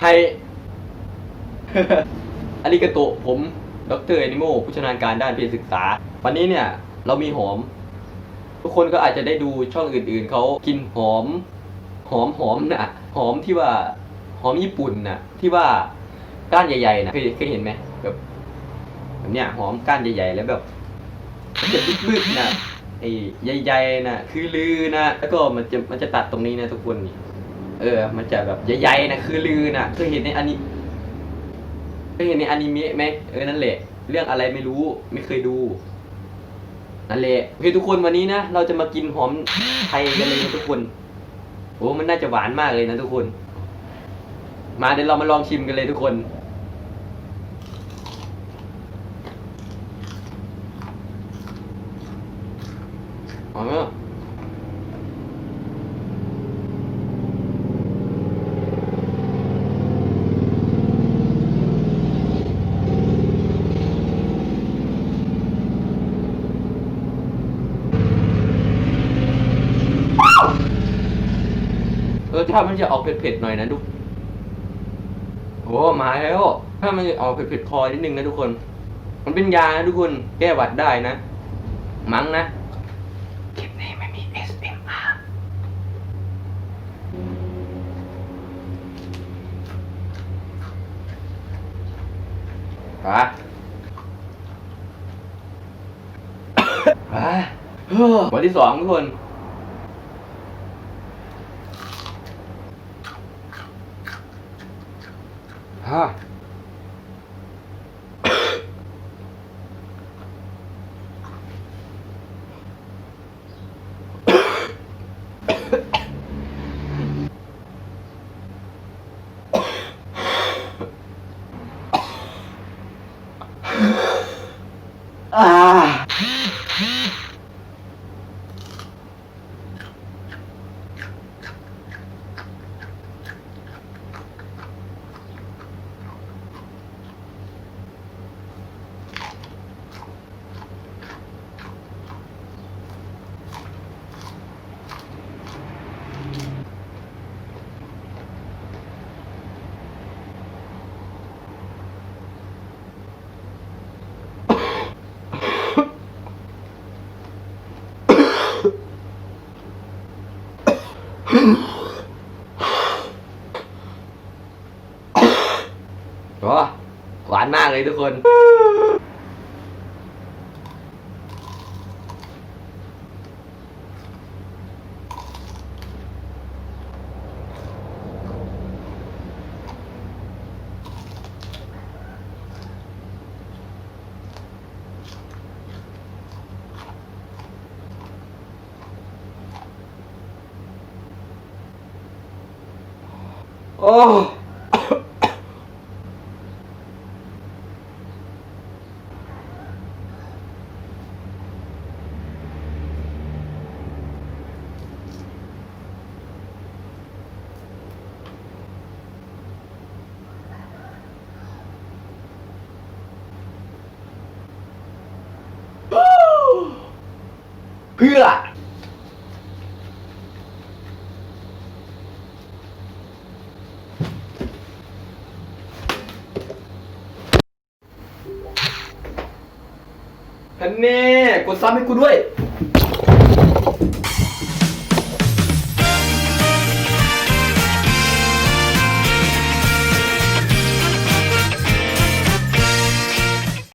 ไฮอาริกาโตผม ดรแอนิโมผู้ชำนาญการด้านเพศศึกษา วันนี้เนี่ย เรามีหอม ทุกคนก็อาจจะได้ดูช่องอื่นๆ เขากินหอม หอมหอมนะหอมที่ว่า หอมญี่ปุ่นนะที่ว่าก้านใหญ่ๆนะเคยเคยเห็นไหมแบบแบบเนี้ยหอมก้านใหญ่ๆ แล้วแบบจะบึกๆนะไอ้ใหญ่ๆนะคือลือนะแล้วก็มันจะมันจะตัดตรงนี้นะทุกคนนี่ ออ มันจะแบบใหญ่ๆนะคือลือนะเคยเห็นในอนิเคยเห็นในอนิเมะไหมเออนั่นแหละ เรื่องอะไรไม่รู้ไม่เคยดูนั่นแหละโอเคทุกคนวันนี้นะเราจะมากินหอมไทยกันเลยนะทุกคนโอ้มันน่าจะหวานมากเลยนะทุกคน มาเดี๋ยวเรามาลองชิมกันเลยทุกคนหอมไหม อะเออถ้ามันจะออกเผ็ดๆหน่อยนะทุกโอ้มาแล้ว ถ้ามันออกเผ็ดๆคอนิดนึงนะทุกคน มันเป็นยานะทุกคน แก้หวัดได้นะ มั้งนะคลิปนี้ไม่มี SMR ฮะฮะวันที่สองทุกคน ฮะ อ่าโอ้หวานมากเลยทุกคน โอ้เพื่อ คันเน่กดซ้ำให้กูด้วย